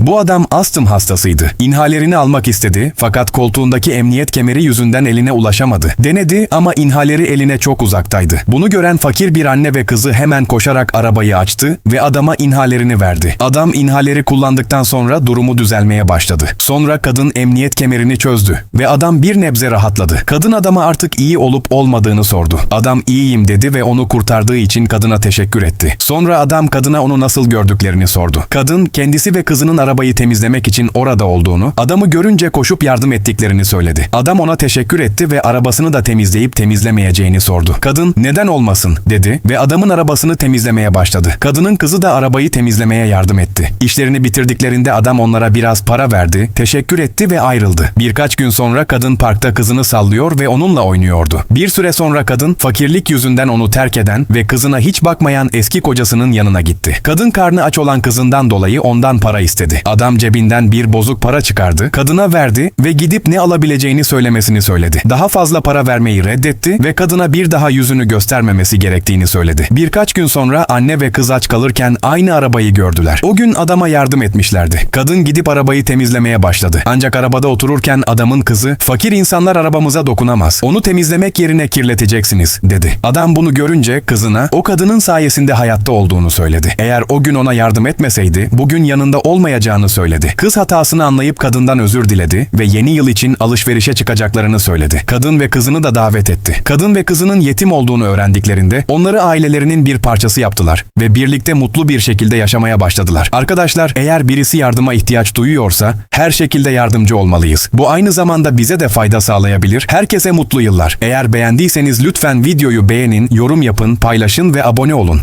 Bu adam astım hastasıydı. İnhalerini almak istedi fakat koltuğundaki emniyet kemeri yüzünden eline ulaşamadı. Denedi ama inhaleri eline çok uzaktaydı. Bunu gören fakir bir anne ve kızı hemen koşarak arabayı açtı ve adama inhalerini verdi. Adam inhaleri kullandıktan sonra durumu düzelmeye başladı. Sonra kadın emniyet kemerini çözdü ve adam bir nebze rahatladı. Kadın adama artık iyi olup olmadığını sordu. Adam iyiyim dedi ve onu kurtardığı için kadına teşekkür etti. Sonra adam kadına onu nasıl gördüklerini sordu. Kadın kendisi ve kızının arabayı temizlemek için orada olduğunu, adamı görünce koşup yardım ettiklerini söyledi. Adam ona teşekkür etti ve arabasını da temizleyip temizlemeyeceğini sordu. Kadın neden olmasın dedi ve adamın arabasını temizlemeye başladı. Kadının kızı da arabayı temizlemeye yardım etti. İşlerini bitirdiklerinde adam onlara biraz para verdi, teşekkür etti ve ayrıldı. Birkaç gün sonra kadın parkta kızını sallıyor ve onunla oynuyordu. Bir süre sonra kadın fakirlik yüzünden onu terk eden ve kızına hiç bakmayan eski kocasının yanına gitti. Kadın karnı aç olan kızından dolayı ondan para istedi. Adam cebinden bir bozuk para çıkardı, kadına verdi ve gidip ne alabileceğini söylemesini söyledi. Daha fazla para vermeyi reddetti ve kadına bir daha yüzünü göstermemesi gerektiğini söyledi. Birkaç gün sonra anne ve kız aç kalırken aynı arabayı gördüler. O gün adama yardım etmişlerdi. Kadın gidip arabayı temizlemeye başladı. Ancak arabada otururken adamın kızı, fakir insanlar arabamıza dokunamaz. Onu temizlemek yerine kirleteceksiniz, dedi. Adam bunu görünce kızına o kadının sayesinde hayatta olduğunu söyledi. Eğer o gün ona yardım etmeseydi, bugün yanında olmayacağını söyledi. Kız hatasını anlayıp kadından özür diledi ve yeni yıl için alışverişe çıkacaklarını söyledi. Kadın ve kızını da davet etti. Kadın ve kızının yetim olduğunu öğrendiklerinde onları ailelerinin bir parçası yaptılar ve birlikte mutlu bir şekilde yaşamaya başladılar. Arkadaşlar eğer birisi yardıma ihtiyaç duyuyorsa her şekilde yardımcı olmalıyız. Bu aynı zamanda bize de fayda sağlayabilir. Herkese mutlu yıllar. Eğer beğendiyseniz lütfen videoyu beğenin, yorum yapın, paylaşın ve abone olun.